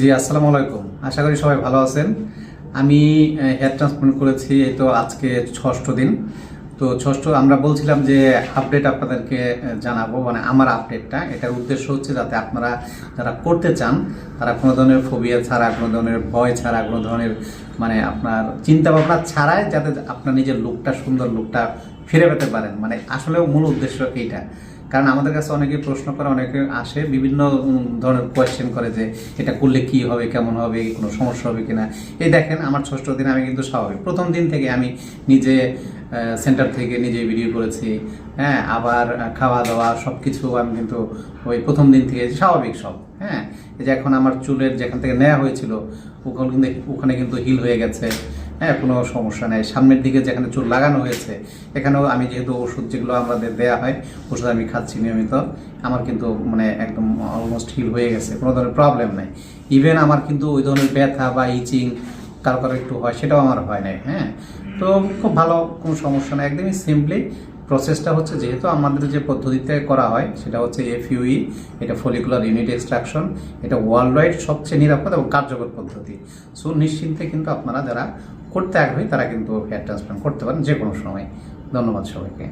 জি, আসসালামু আলাইকুম। আশা করি সবাই ভালো আছেন। আমি হেয়ার ট্রান্সপ্লান্ট করেছি, এই তো আজকে ষষ্ঠ দিন। তো ষষ্ঠ, আমরা বলছিলাম যে আপডেট আপনাদেরকে জানাব মানে আমার আপডেটটা এটার উদ্দেশ্য হচ্ছে যাতে আপনারা যারা করতে চান, তারা কোনো ধরনের ফোবিয়া ছাড়া, কোনো ধরনের ভয় ছাড়া, কোনো ধরনের মানে আপনার চিন্তা ভাবনা ছাড়াই যাতে আপনার নিজের লুকটা সুন্দর লুকটা ফিরে পেতে পারেন। মানে আসলেও মূল উদ্দেশ্য এইটা। কারণ আমাদের কাছে অনেকে প্রশ্ন করে, অনেকে আসে, বিভিন্ন ধরনের কোয়েশ্চেন করে যে এটা করলে কি হবে, কেমন হবে, কোনো সমস্যা হবে কিনা। এই দেখেন, আমার ষষ্ঠ দিন আমি কিন্তু স্বাভাবিক। প্রথম দিন থেকে আমি নিজে সেন্টার থেকে নিজে ভিডিও করেছি হ্যাঁ আবার খাওয়া দাওয়া সব কিছু আমি কিন্তু ওই প্রথম দিন থেকে স্বাভাবিক সব হ্যাঁ। এই যে এখন আমার চুলের যেখান থেকে নেওয়া হয়েছিল, ওখানে কিন্তু ওখানে কিন্তু হিল হয়ে গেছে। হ্যাঁ কোনো সমস্যা নেই। সামনের দিকে যেখানে চুল লাগানো হয়েছে, এখানেও আমি যেহেতু ওষুধ যেগুলো আমাদের দেওয়া হয়, ওষুধ আমি খাচ্ছি নিয়মিত, আমার কিন্তু মানে একদম অলমোস্ট হিল হয়ে গেছে, কোনো ধরনের প্রবলেম নাই। ইভেন আমার কিন্তু ওই ধরনের ব্যথা বা ইচিং কারও কারও একটু হয়, সেটাও আমার হয় নাই হ্যাঁ। তো খুব ভালো, কোনো সমস্যা নেই, একদমই সিম্পলি প্রসেসটা হচ্ছে যেহেতু আমাদের যে পদ্ধতিতে করা হয়, সেটা হচ্ছে এফইউই এটা ফলিকুলার ইউনিট এক্সট্রাকশন এটা ওয়ার্ল্ড ওয়াইড সবচেয়ে নিরাপদ এবং কার্যকর পদ্ধতি। সো নিশ্চিন্তে কিন্তু আপনারা যারা করতে আগ্রহী তারা কিন্তু হেয়ার ট্রান্সপ্লান্ট করতে পারেন যে কোনো সময়। ধন্যবাদ সবাইকে।